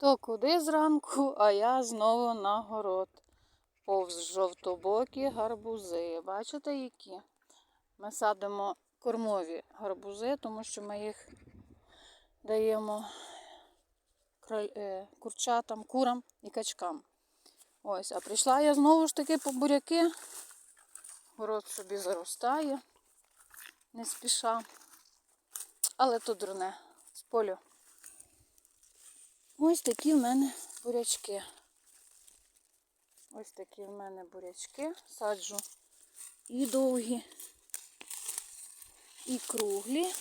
То куди зранку, а я знову на город. Повз жовтобокі гарбузи. Бачите, які? Ми садимо кормові гарбузи, тому що ми їх даємо е, курчатам, курам і качкам. Ось, а прийшла я знову ж таки по буряки. Город собі заростає, не спіша. Але то дурне, з полю. Ось такі в мене бурячки. Ось такі в мене бурячки. Саджу і довгі, і круглі.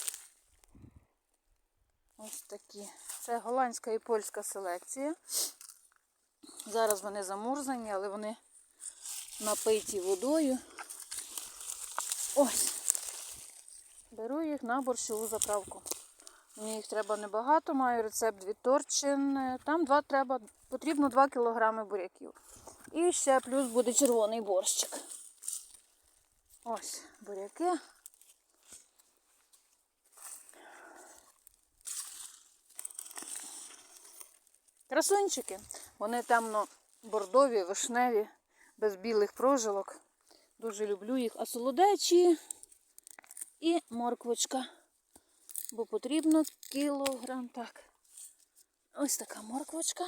Ось такі. Це голландська і польська селекція. Зараз вони замурзані, але вони напиті водою. Ось. Беру їх на борщову заправку. Мені їх треба небагато, маю рецепт від Торчин. Там два треба, потрібно 2 кг буряків. І ще плюс буде червоний борщик. Ось буряки. Красунчики. Вони темно-бордові, вишневі, без білих прожилок. Дуже люблю їх. А солодечі і морквочка. Бо потрібно кілограм. Так. Ось така морквочка.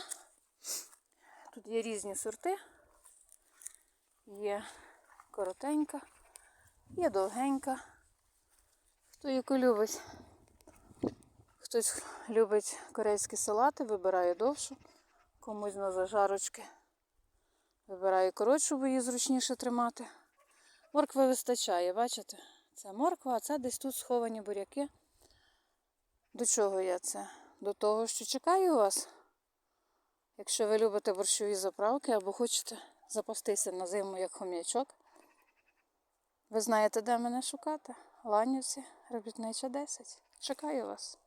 Тут є різні сорти. Є коротенька, є довгенька. Хто яку любить. Хтось любить корейські салати, вибирає довшу, комусь на зажарочки. Вибирає коротшу, бо її зручніше тримати. Моркви вистачає, бачите? Це морква, а це десь тут сховані буряки. До чого я це? До того, що чекаю вас. Якщо ви любите борщові заправки або хочете запастися на зиму як хом'ячок, ви знаєте, де мене шукати? Ланівці, робітнича 10. Чекаю вас.